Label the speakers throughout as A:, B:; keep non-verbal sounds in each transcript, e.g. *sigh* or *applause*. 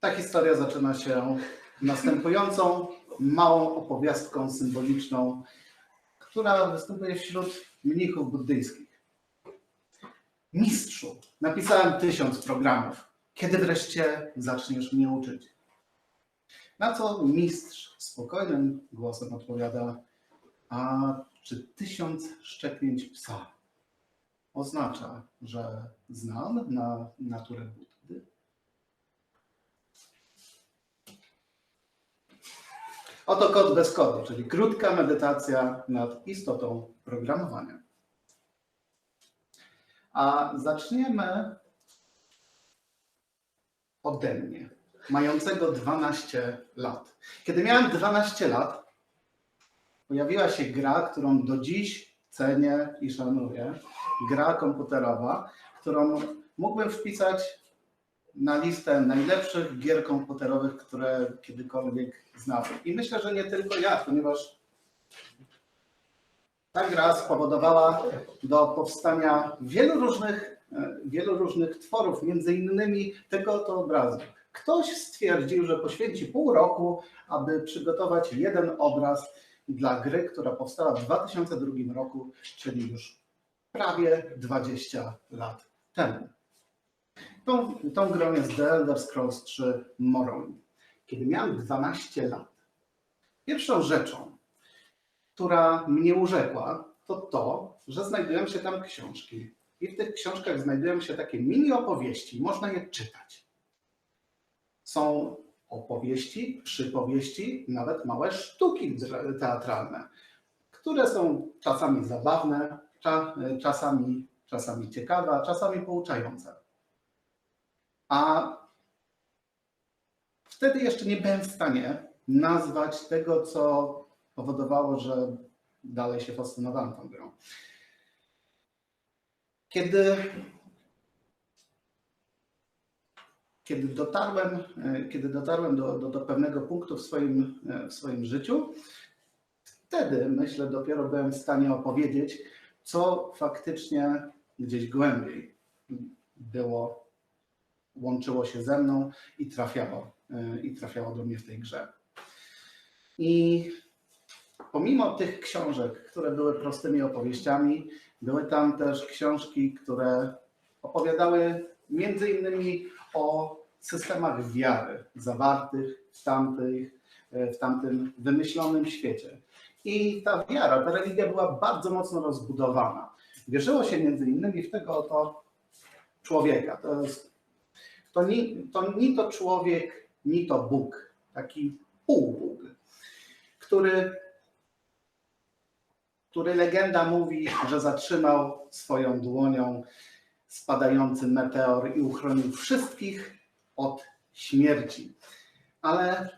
A: Ta historia zaczyna się następującą małą opowiastką symboliczną, która występuje wśród mnichów buddyjskich. Mistrzu, napisałem tysiąc programów. Kiedy wreszcie zaczniesz mnie uczyć? Na co mistrz spokojnym głosem odpowiada: A czy tysiąc szczeknięć psa oznacza, że znam na naturę Buddy? Oto kod bez kodu, czyli krótka medytacja nad istotą programowania. A zaczniemy ode mnie, mającego 12 lat. Kiedy miałem 12 lat, pojawiła się gra, którą do dziś cenię i szanuję. Gra komputerowa, którą mógłbym wpisać na listę najlepszych gier komputerowych, które kiedykolwiek znałem. I myślę, że nie tylko ja, ponieważ ta gra spowodowała do powstania wielu różnych, e, wielu różnych tworów, między innymi tego oto obrazu. Ktoś stwierdził, że poświęci pół roku, aby przygotować jeden obraz dla gry, która powstała w 2002 roku, czyli już prawie 20 lat temu. Tą, tą grą jest The Elder Scrolls 3 Morrowind. Kiedy miałem 12 lat, pierwszą rzeczą, która mnie urzekła, to to, że znajdują się tam książki. I w tych książkach znajdują się takie mini opowieści, można je czytać. Są opowieści, przypowieści, nawet małe sztuki teatralne, które są czasami zabawne, czasami, czasami ciekawe, czasami pouczające. A wtedy jeszcze nie byłem w stanie nazwać tego, co powodowało, że dalej się fascynowałem tą grą. Kiedy, kiedy dotarłem, kiedy dotarłem do, do, do pewnego punktu w swoim, w swoim życiu, wtedy myślę, dopiero byłem w stanie opowiedzieć, co faktycznie gdzieś głębiej było, łączyło się ze mną i trafiało, i trafiało do mnie w tej grze. I pomimo tych książek, które były prostymi opowieściami, były tam też książki, które opowiadały między innymi o systemach wiary zawartych w, tamtych, w tamtym wymyślonym świecie. I ta wiara, ta religia była bardzo mocno rozbudowana. Wierzyło się między innymi w tego oto człowieka. To, jest, to, ni, to ni to człowiek, ni to Bóg, taki półbóg, który, który legenda mówi, że zatrzymał swoją dłonią spadający meteor i uchronił wszystkich od śmierci. Ale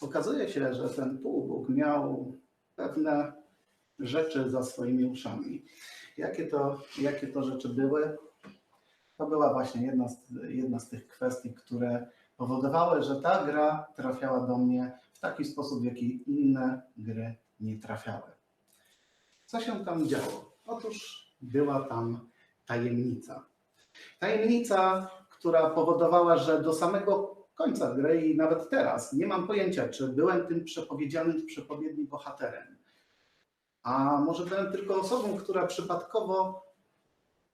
A: okazuje się, że ten półbóg miał pewne rzeczy za swoimi uszami. Jakie to, jakie to rzeczy były? To była właśnie jedna z, jedna z tych kwestii, które powodowały, że ta gra trafiała do mnie w taki sposób, w jaki inne gry nie trafiały. Co się tam działo? Otóż była tam tajemnica. Tajemnica, która powodowała, że do samego końca gry i nawet teraz nie mam pojęcia, czy byłem tym przepowiedzianym, przepowiednim bohaterem. A może byłem tylko osobą, która przypadkowo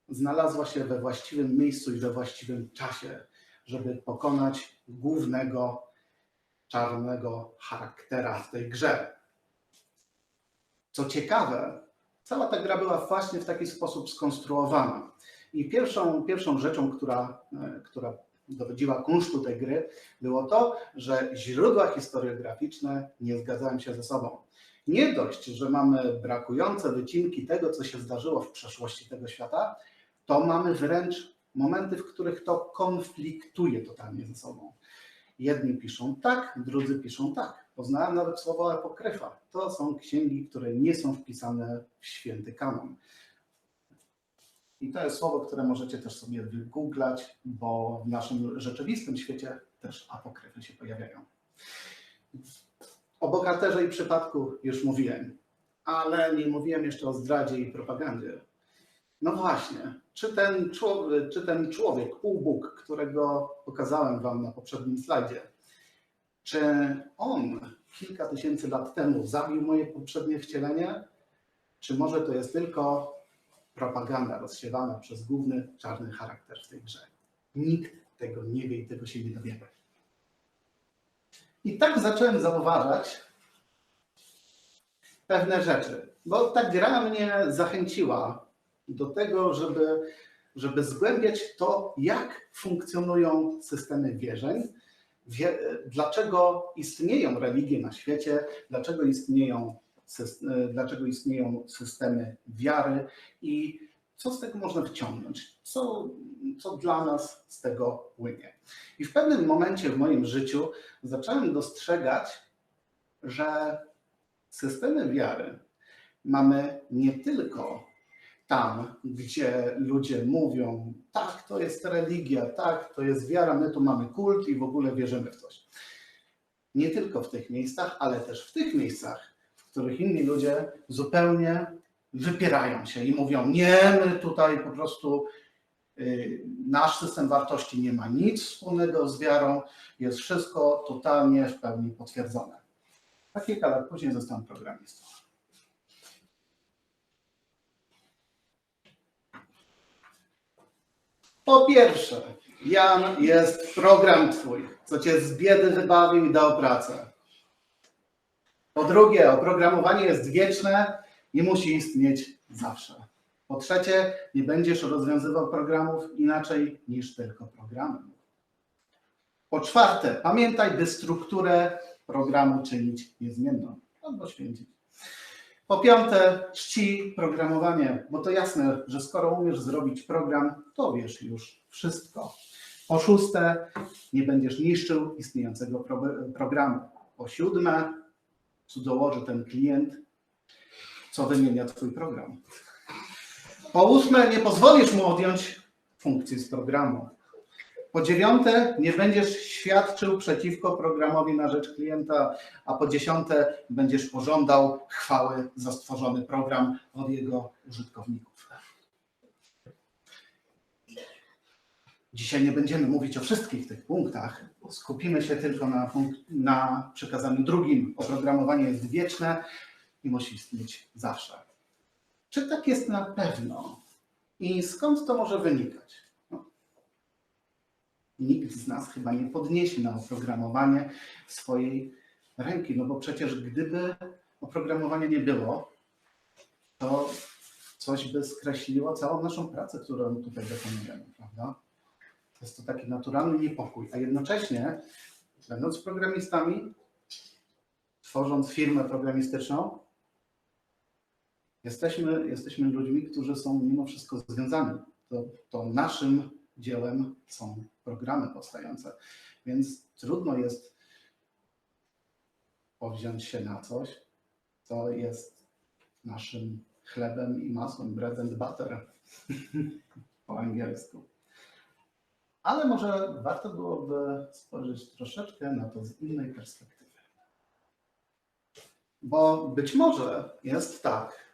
A: znalazła się we właściwym miejscu i we właściwym czasie, żeby pokonać głównego czarnego charaktera w tej grze. Co ciekawe, cała ta gra była właśnie w taki sposób skonstruowana. I pierwszą, pierwszą rzeczą, która, e, która dowodziła kunsztu tej gry, było to, że źródła historiograficzne nie zgadzają się ze sobą. Nie dość, że mamy brakujące wycinki tego, co się zdarzyło w przeszłości tego świata, to mamy wręcz momenty, w których to konfliktuje totalnie ze sobą. Jedni piszą tak, drudzy piszą tak. Poznałem nawet słowo apokryfa. To są księgi, które nie są wpisane w święty kanon. I to jest słowo, które możecie też sobie wygooglać, bo w naszym rzeczywistym świecie też apokryfy się pojawiają. O bohaterze i przypadku już mówiłem, ale nie mówiłem jeszcze o zdradzie i propagandzie. No właśnie, czy ten, człowiek, czy ten człowiek, półbóg, którego pokazałem Wam na poprzednim slajdzie, czy on kilka tysięcy lat temu zabił moje poprzednie wcielenie, czy może to jest tylko propaganda rozsiewana przez główny czarny charakter w tej grze? Nikt tego nie wie i tego się nie dowiemy. I tak zacząłem zauważać pewne rzeczy, bo ta gra mnie zachęciła do tego, żeby, żeby zgłębiać to, jak funkcjonują systemy wierzeń, wie, dlaczego istnieją religie na świecie, dlaczego istnieją, sys- dlaczego istnieją systemy wiary i co z tego można wyciągnąć, co, co dla nas z tego płynie. I w pewnym momencie w moim życiu zacząłem dostrzegać, że systemy wiary mamy nie tylko tam, gdzie ludzie mówią, tak, to jest religia, tak, to jest wiara, my tu mamy kult i w ogóle wierzymy w coś. Nie tylko w tych miejscach, ale też w tych miejscach, w których inni ludzie zupełnie wypierają się i mówią, nie, my tutaj po prostu y, nasz system wartości nie ma nic wspólnego z wiarą, jest wszystko totalnie w pełni potwierdzone. A kilka lat później zostałem programistą. Po pierwsze, Jan jest program twój, co cię z biedy wybawił i dał pracę. Po drugie, oprogramowanie jest wieczne i musi istnieć zawsze. Po trzecie, nie będziesz rozwiązywał programów inaczej niż tylko programem. Po czwarte, pamiętaj, by strukturę programu czynić niezmienną albo święcić. Po piąte, czci programowanie, bo to jasne, że skoro umiesz zrobić program, to wiesz już wszystko. Po szóste, nie będziesz niszczył istniejącego pro- programu. Po siódme, co dołoży ten klient, co wymienia Twój program. Po ósme, nie pozwolisz mu odjąć funkcji z programu. Po dziewiąte, nie będziesz świadczył przeciwko programowi na rzecz klienta, a po dziesiąte, będziesz pożądał chwały za stworzony program od jego użytkowników. Dzisiaj nie będziemy mówić o wszystkich tych punktach. Skupimy się tylko na, na przekazaniu drugim. Oprogramowanie jest wieczne i musi istnieć zawsze. Czy tak jest na pewno? I skąd to może wynikać? Nikt z nas chyba nie podniesie na oprogramowanie swojej ręki, no bo przecież gdyby oprogramowania nie było, to coś by skreśliło całą naszą pracę, którą tutaj wykonujemy, prawda? Jest to taki naturalny niepokój, a jednocześnie, będąc programistami, tworząc firmę programistyczną, jesteśmy, jesteśmy ludźmi, którzy są mimo wszystko związani. To, to naszym dziełem są programy powstające, więc trudno jest powziąć się na coś, co jest naszym chlebem i masłem, bread and butter *laughs* po angielsku. Ale może warto byłoby spojrzeć troszeczkę na to z innej perspektywy. Bo być może jest tak,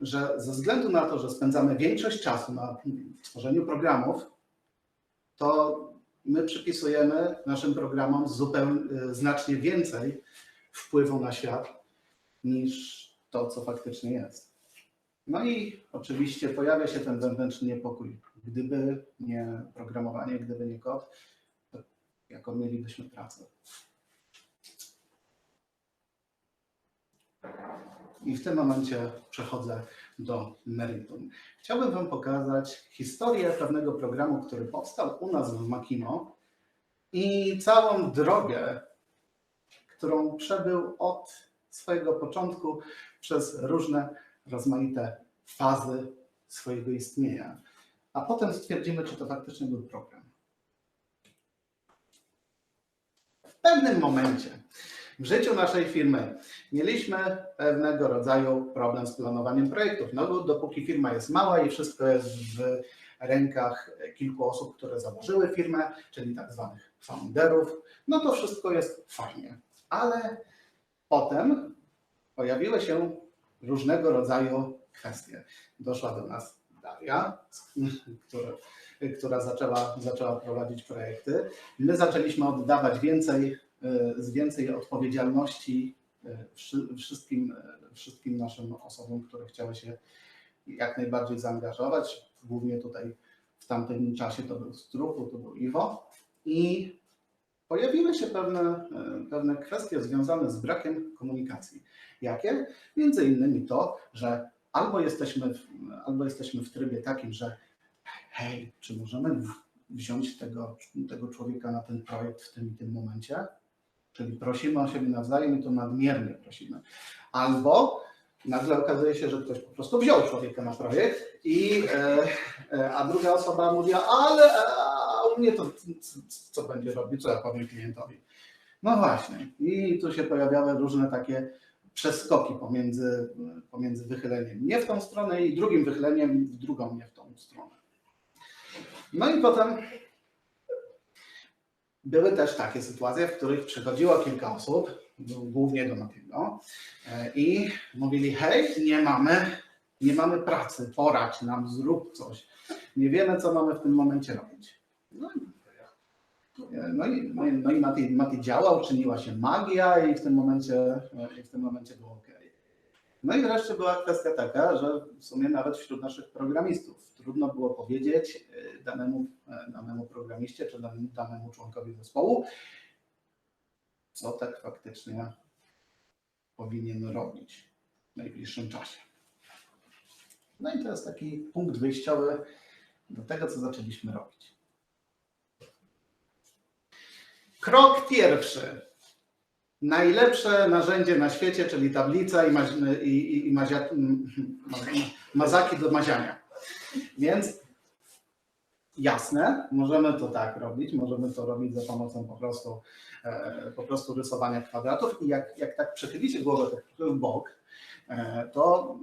A: że ze względu na to, że spędzamy większość czasu na tworzeniu programów, to my przypisujemy naszym programom zupełnie, znacznie więcej wpływu na świat niż to, co faktycznie jest. No i oczywiście pojawia się ten wewnętrzny niepokój. Gdyby nie programowanie, gdyby nie kod, to jaką mielibyśmy pracę? I w tym momencie przechodzę do meritum. Chciałbym Wam pokazać historię pewnego programu, który powstał u nas w Makimo i całą drogę, którą przebył od swojego początku przez różne rozmaite fazy swojego istnienia. A potem stwierdzimy, czy to faktycznie był program. W pewnym momencie w życiu naszej firmy mieliśmy pewnego rodzaju problem z planowaniem projektów. No bo dopóki firma jest mała i wszystko jest w rękach kilku osób, które założyły firmę, czyli tak zwanych founderów, no to wszystko jest fajnie. Ale potem pojawiły się różnego rodzaju kwestie. Doszła do nas Daria. *laughs* Która, która zaczęła, zaczęła prowadzić projekty. My zaczęliśmy oddawać więcej, z więcej odpowiedzialności e, wszy- wszystkim, e, wszystkim naszym osobom, które chciały się jak najbardziej zaangażować. Głównie tutaj w tamtym czasie to był Struchu, to był Iwo. I pojawiły się pewne, e, pewne kwestie związane z brakiem komunikacji. Jakie? Między innymi to, że albo jesteśmy, w, albo jesteśmy w trybie takim, że hej, czy możemy wziąć tego, tego człowieka na ten projekt w tym i tym momencie? Czyli prosimy o siebie nawzajem i to nadmiernie prosimy. Albo nagle okazuje się, że ktoś po prostu wziął człowieka na projekt, i, e, e, a druga osoba mówi, ale a u mnie to co będzie robił, co ja powiem klientowi. No właśnie. I tu się pojawiały różne takie przeskoki pomiędzy, pomiędzy wychyleniem nie w tą stronę i drugim wychyleniem w drugą nie w tą stronę. No i potem były też takie sytuacje, w których przychodziło kilka osób, głównie do Matiego, e, i mówili, hej, nie mamy, nie mamy pracy, poradź nam, zrób coś. Nie wiemy, co mamy w tym momencie robić. No, i- no i, no i, no Mati działał, czyniła się magia i w tym momencie, e, i w tym momencie było ok. No i wreszcie była kwestia taka, że w sumie nawet wśród naszych programistów trudno było powiedzieć e, danemu, e, danemu programiście czy danemu, danemu członkowi zespołu, co tak faktycznie powinien robić w najbliższym czasie. No i to jest taki punkt wyjściowy do tego, co zaczęliśmy robić. Krok pierwszy. Najlepsze narzędzie na świecie, czyli tablica i, maz, i, i, i mazia, ma- mazaki do maziania. Więc jasne, możemy to tak robić, możemy to robić za pomocą po prostu, e, po prostu rysowania kwadratów i jak, jak tak przechylicie głowę tak w bok, e, to,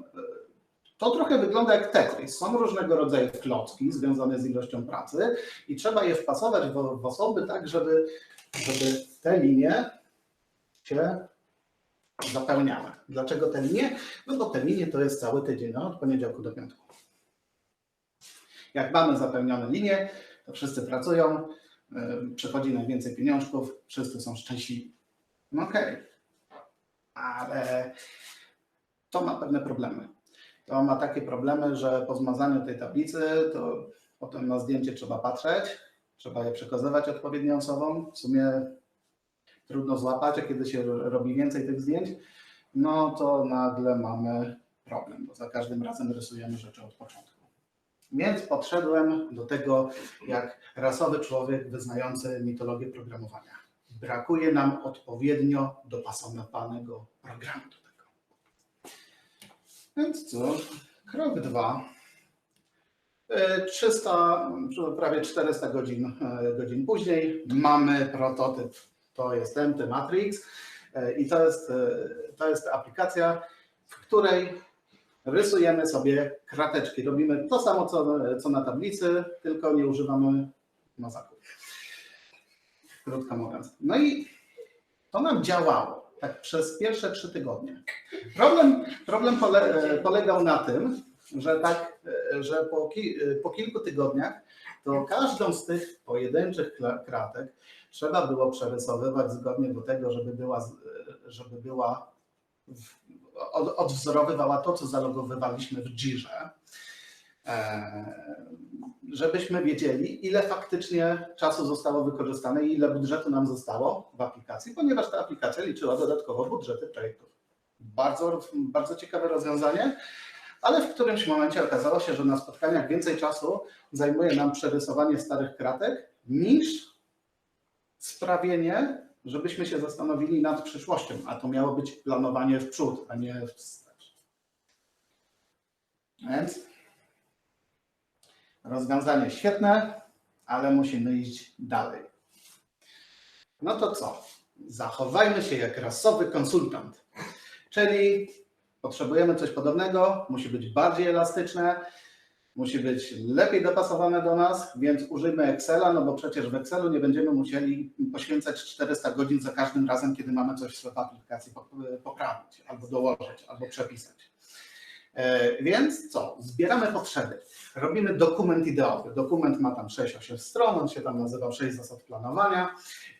A: to trochę wygląda jak Tetris. Są różnego rodzaju klocki związane z ilością pracy i trzeba je wpasować w, w osoby tak, żeby, żeby te linie się zapełniały. Dlaczego te linie? No bo te linie to jest cały tydzień, no, od poniedziałku do piątku. Jak mamy zapełnione linie, to wszyscy pracują, yy, przychodzi najwięcej pieniążków, wszyscy są szczęśliwi. No okej, ale to ma pewne problemy. To ma takie problemy, że po zmazaniu tej tablicy, to potem na zdjęcie trzeba patrzeć, trzeba je przekazywać odpowiednią osobom. W sumie trudno złapać, a kiedy się robi więcej tych zdjęć, no to nagle mamy problem, bo za każdym razem rysujemy rzeczy od początku. Więc podszedłem do tego jak rasowy człowiek wyznający mitologię programowania. Brakuje nam odpowiednio dopasowanego programu do tego. Więc cóż, krok dwa. E, 300, prawie 400 godzin, e, godzin później mamy prototyp. To jest MT Matrix e, i to jest, e, to jest aplikacja, w której rysujemy sobie krateczki. Robimy to samo, co, co na tablicy, tylko nie używamy mazaków. Krótko mówiąc. No i to nam działało tak przez pierwsze trzy tygodnie. Problem, problem pole, polegał na tym, że tak, że po, ki, po kilku tygodniach to każdą z tych pojedynczych kratek trzeba było przerysowywać zgodnie do tego, żeby była, żeby była od, odwzorowywała to, co zalogowywaliśmy w Jirze, e, żebyśmy wiedzieli, ile faktycznie czasu zostało wykorzystane i ile budżetu nam zostało w aplikacji, ponieważ ta aplikacja liczyła dodatkowo budżety projektów. Bardzo, bardzo ciekawe rozwiązanie, ale w którymś momencie okazało się, że na spotkaniach więcej czasu zajmuje nam przerysowanie starych kratek niż sprawienie, żebyśmy się zastanowili nad przyszłością, a to miało być planowanie w przód, a nie wstecz. Więc rozwiązanie świetne, ale musimy iść dalej. No to co? Zachowajmy się jak rasowy konsultant, czyli potrzebujemy coś podobnego, musi być bardziej elastyczne, musi być lepiej dopasowane do nas, więc użyjmy Excela, no bo przecież w Excelu nie będziemy musieli poświęcać 400 godzin za każdym razem, kiedy mamy coś w aplikacji pop- poprawić, albo dołożyć, albo przepisać. E, Więc co? Zbieramy potrzeby. Robimy dokument ideowy. Dokument ma tam 6-8 stron, on się tam nazywa 6 zasad planowania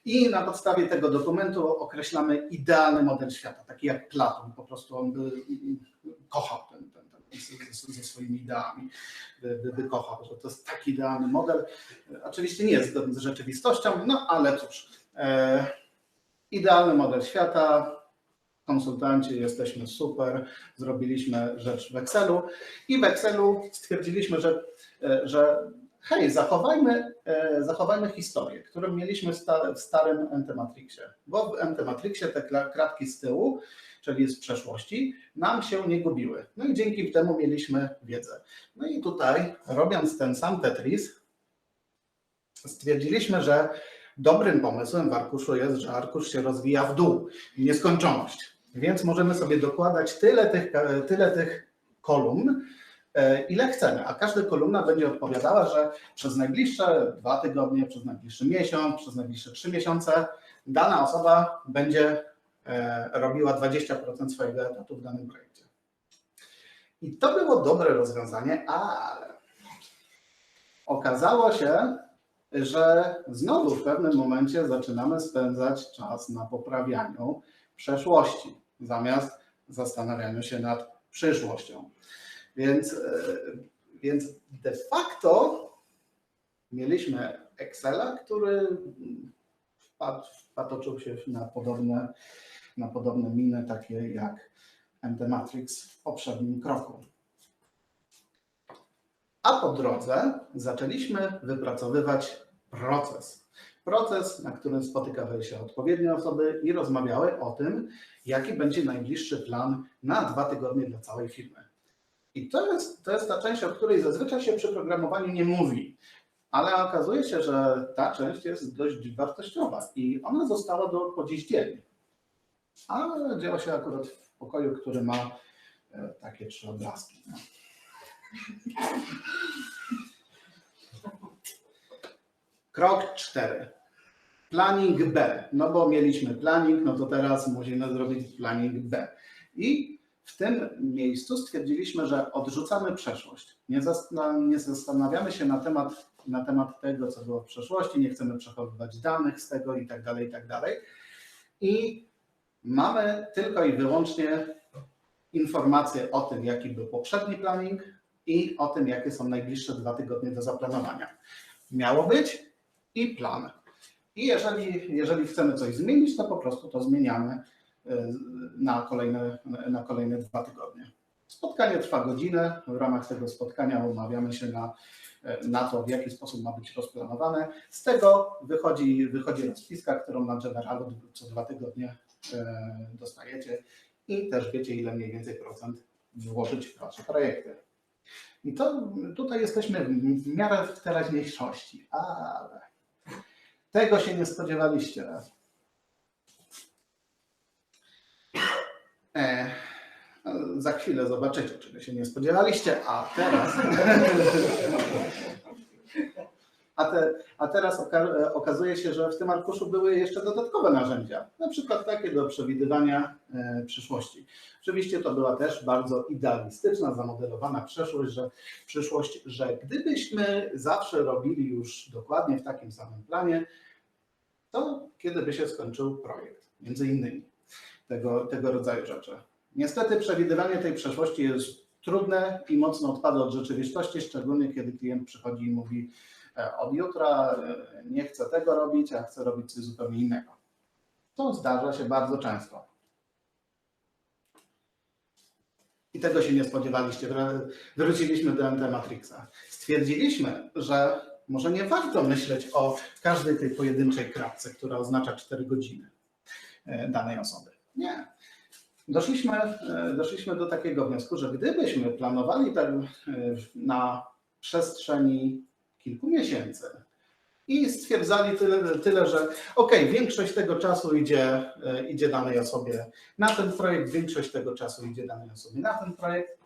A: i na podstawie tego dokumentu określamy idealny model świata, taki jak Platon. Po prostu on by kochał ten, ten, ten ze swoimi ideami, by, by, by kochał, że to jest taki idealny model. Oczywiście nie jest zgodny z rzeczywistością, no ale cóż. E, idealny model świata, konsultanci, jesteśmy super, zrobiliśmy rzecz w Excelu i w Excelu stwierdziliśmy, że, e, że hej, zachowajmy, e, zachowajmy historię, którą mieliśmy w, sta, w starym Entematrixie, bo w Entematrixie te kratki z tyłu, czyli z przeszłości, nam się nie gubiły. No i dzięki temu mieliśmy wiedzę. No i tutaj, robiąc ten sam Tetris, stwierdziliśmy, że dobrym pomysłem w arkuszu jest, że arkusz się rozwija w dół, nieskończoność. Więc możemy sobie dokładać tyle tych, tyle tych kolumn, e, ile chcemy, a każda kolumna będzie odpowiadała, że przez najbliższe dwa tygodnie, przez najbliższy miesiąc, przez najbliższe trzy miesiące dana osoba będzie e, robiła 20% swojego etatu w danym projekcie. I to było dobre rozwiązanie, ale okazało się, że znowu w pewnym momencie zaczynamy spędzać czas na poprawianiu przeszłości, zamiast zastanawianiu się nad przyszłością. Więc, e, więc de facto mieliśmy Excela, który wpadł, patoczył się na podobne, na podobne miny, takie jak MD Matrix w poprzednim kroku. A po drodze zaczęliśmy wypracowywać proces. Proces, na którym spotykały się odpowiednie osoby i rozmawiały o tym, jaki będzie najbliższy plan na dwa tygodnie dla całej firmy. I to jest, to jest ta część, o której zazwyczaj się przy programowaniu nie mówi, ale okazuje się, że ta część jest dość wartościowa i ona została do po dziś dzień. A dzieło się akurat w pokoju, który ma e, takie trzy obrazki. No. Krok cztery. Planning B. No bo mieliśmy planning, no to teraz musimy zrobić planning B. I w tym miejscu stwierdziliśmy, że odrzucamy przeszłość. Nie, zastan- nie zastanawiamy się na temat, na temat tego, co było w przeszłości, nie chcemy przechowywać danych z tego i tak dalej, i tak dalej. I mamy tylko i wyłącznie informacje o tym, jaki był poprzedni planning i o tym, jakie są najbliższe dwa tygodnie do zaplanowania. Miało być i plan. I jeżeli, jeżeli chcemy coś zmienić, to po prostu to zmieniamy y, na kolejne, na kolejne dwa tygodnie. Spotkanie trwa godzinę. W ramach tego spotkania umawiamy się na, na to, w jaki sposób ma być rozplanowane. Z tego wychodzi, wychodzi rozpiska, którą na Generalu co dwa tygodnie y, dostajecie i też wiecie, ile mniej więcej procent włożyć w wasze projekty. I to tutaj jesteśmy w miarę w teraźniejszości, ale tego się nie spodziewaliście. E, za chwilę zobaczycie, czego się nie spodziewaliście, a teraz. *laughs* A, te, a teraz oka, okazuje się, że w tym arkuszu były jeszcze dodatkowe narzędzia, na przykład takie do przewidywania e, przyszłości. Oczywiście to była też bardzo idealistyczna, zamodelowana przeszłość, że, przyszłość, że gdybyśmy zawsze robili już dokładnie w takim samym planie, to kiedy by się skończył projekt, między innymi tego, tego rodzaju rzeczy. Niestety przewidywanie tej przeszłości jest trudne i mocno odpada od rzeczywistości, szczególnie kiedy klient przychodzi i mówi e, od jutra e, nie chcę tego robić, a chcę robić coś zupełnie innego. To zdarza się bardzo często. I tego się nie spodziewaliście. Wróciliśmy do MD Matrixa. Stwierdziliśmy, że może nie warto myśleć o każdej tej pojedynczej kratce, która oznacza 4 godziny e, danej osoby. Nie. Doszliśmy, e, doszliśmy do takiego wniosku, że gdybyśmy planowali tak e, na przestrzeni kilku miesięcy i stwierdzali tyle, tyle że ok, większość tego czasu idzie, idzie danej osobie na ten projekt, większość tego czasu idzie danej osobie na ten projekt,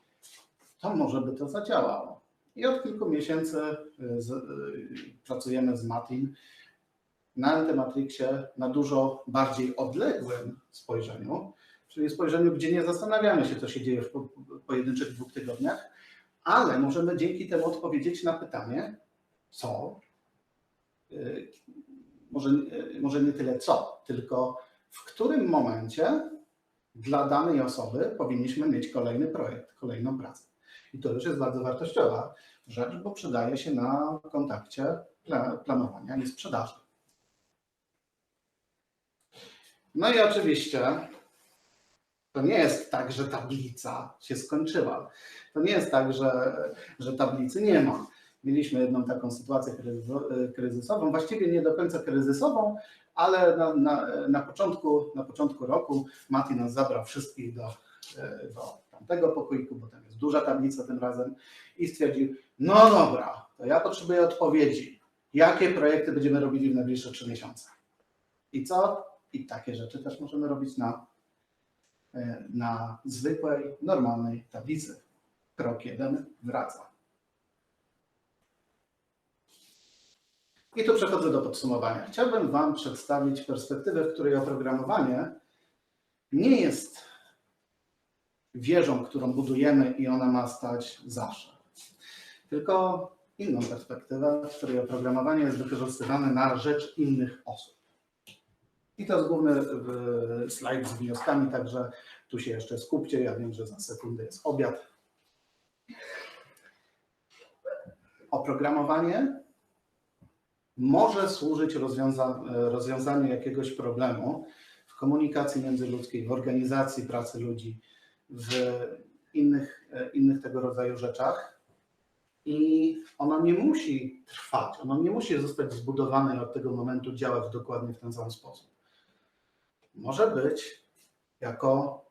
A: to może by to zadziałało. I od kilku miesięcy z, pracujemy z Matim na Antematrixie na dużo bardziej odległym spojrzeniu, czyli spojrzeniu, gdzie nie zastanawiamy się, co się dzieje w po- pojedynczych dwóch tygodniach, ale możemy dzięki temu odpowiedzieć na pytanie, co, y, może, y, może nie tyle co, tylko w którym momencie dla danej osoby powinniśmy mieć kolejny projekt, kolejną pracę. I to już jest bardzo wartościowa rzecz, bo przydaje się na kontakcie pla- planowania i sprzedaży. No i oczywiście to nie jest tak, że tablica się skończyła. To nie jest tak, że, że tablicy nie ma. Mieliśmy jedną taką sytuację kryzyso- kryzysową, właściwie nie do końca kryzysową, ale na, na, na, początku, na początku roku Mati nas zabrał wszystkich do, do tamtego pokoiku, bo tam jest duża tablica tym razem i stwierdził, no dobra, to ja potrzebuję odpowiedzi. Jakie projekty będziemy robili w najbliższe trzy miesiące? I co? I takie rzeczy też możemy robić na, e, na zwykłej, normalnej tablicy. Krok jeden wraca. I tu przechodzę do podsumowania. Chciałbym Wam przedstawić perspektywę, w której oprogramowanie nie jest wieżą, którą budujemy i ona ma stać zawsze. Tylko inną perspektywę, w której oprogramowanie jest wykorzystywane na rzecz innych osób. I to jest główny slajd z wnioskami, także tu się jeszcze skupcie. Ja wiem, że za sekundę jest obiad. Oprogramowanie może służyć rozwiąza rozwiązaniu jakiegoś problemu w komunikacji międzyludzkiej, w organizacji pracy ludzi, w innych, e, innych tego rodzaju rzeczach. I ono nie musi trwać, ono nie musi zostać zbudowane i od tego momentu działać dokładnie w ten sam sposób. Może być jako,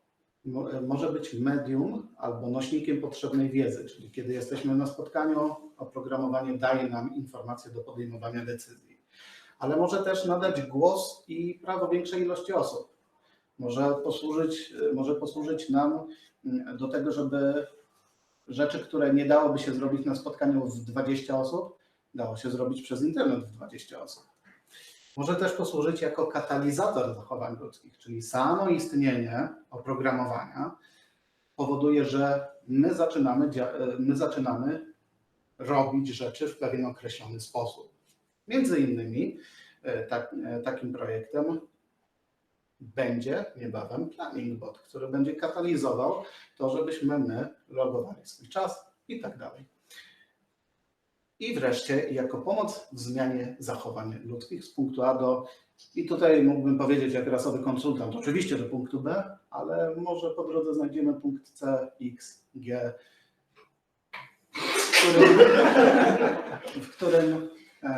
A: mo- może być medium albo nośnikiem potrzebnej wiedzy, czyli kiedy jesteśmy na spotkaniu, oprogramowanie daje nam informacje do podejmowania decyzji. Ale może też nadać głos i prawo większej ilości osób. Może posłużyć, może posłużyć nam mm, do tego, żeby rzeczy, które nie dałoby się zrobić na spotkaniu w 20 osób, dało się zrobić przez internet w 20 osób. Może też posłużyć jako katalizator zachowań ludzkich, czyli samo istnienie oprogramowania powoduje, że my zaczynamy, my zaczynamy robić rzeczy w pewien określony sposób. Między innymi e, tak, e, takim projektem będzie niebawem Planning Bot, który będzie katalizował to, żebyśmy my logowali swój czas i tak dalej. I wreszcie jako pomoc w zmianie zachowań ludzkich z punktu A do i tutaj mógłbym powiedzieć jak rasowy konsultant, oczywiście do punktu B, ale może po drodze znajdziemy punkt C, X, G, w którym, w którym, e,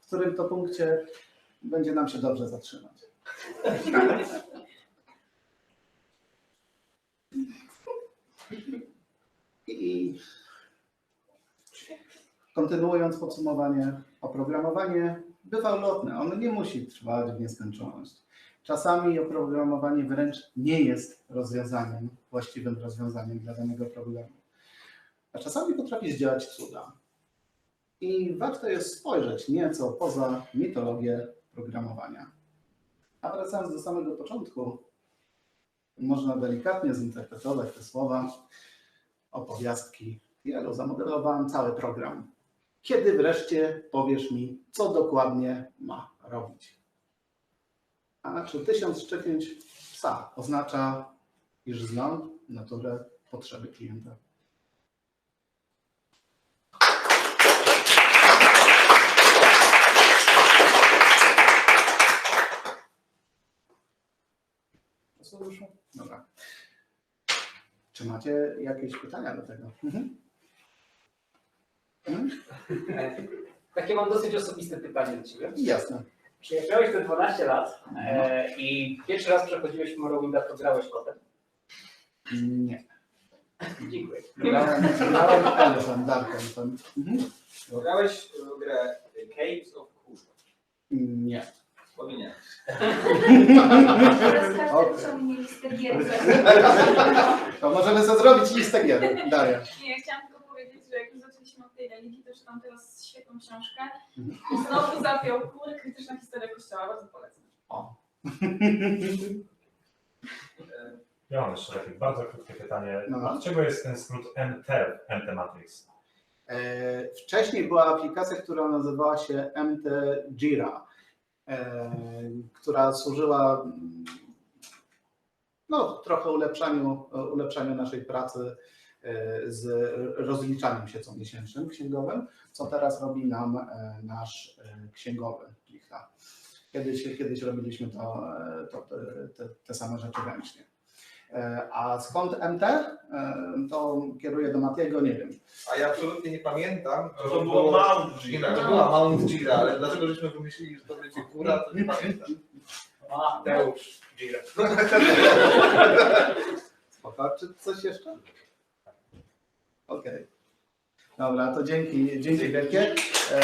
A: w którym to punkcie będzie nam się dobrze zatrzymać. I kontynuując podsumowanie, oprogramowanie bywa lotne, ono nie musi trwać w nieskończoność. Czasami oprogramowanie wręcz nie jest rozwiązaniem, właściwym rozwiązaniem dla danego problemu. A czasami potrafi zdziałać cuda. I warto jest spojrzeć nieco poza mitologię programowania. A wracając do samego początku, można delikatnie zinterpretować te słowa, opowiastki. Ja zamodelowałem cały program. Kiedy wreszcie powiesz mi, co dokładnie ma robić? A czy tysiąc szczepięć psa oznacza, iż znam naturę potrzeby klienta? Co wyszło? Dobra. Czy macie jakieś pytania do tego? Mhm. Mhm. *laughs*
B: Takie mam dosyć osobiste pytanie do Ciebie.
A: Jasne.
B: Przyjeżdżałeś te 12 lat e, i pierwszy raz przechodziłeś Morrowinda, to grałeś kotem.
A: Nie.
B: Dziękuję.
A: Grałem, grałem Elfem, Dark Elfem. Mhm.
C: Grałeś w grę Caves of Cool.
A: Nie.
C: Wspomniałem.
D: Teraz każdy wyciągnie listę gier.
A: To możemy sobie zrobić listę gier. Daję.
D: Nie, chciałam tylko powiedzieć, że jak już zaczęliśmy od tej religii, to czytam teraz świetną książkę.
A: Mhm.
D: I znowu zapiął kur, krytyczna historia kościoła, bardzo polecam.
A: O. *laughs*
E: Ja mam jeszcze takie bardzo krótkie pytanie.
A: No.
E: Od czego jest ten skrót MTER, MT Matrix?
A: E, Wcześniej była aplikacja, która nazywała się MT Jira, która służyła no, trochę ulepszaniu, ulepszaniu naszej pracy e, z rozliczaniem się co miesięcznym księgowym, co teraz robi nam e, nasz e, księgowy. Kiedyś, kiedyś robiliśmy to, e, to, te, te same rzeczy ręcznie. E, A skąd MT? E, To kieruję do Matiego, nie wiem.
F: A ja absolutnie nie pamiętam.
C: To, to było Mount Gira.
F: To była Mount Gira, ale dlaczego żeśmy wymyślili, że to będzie góra, to nie pamiętam.
B: Mateusz Gira.
A: Spoko. Czy coś jeszcze? Okej. Dobra, to dzięki, dzięki wielkie. E,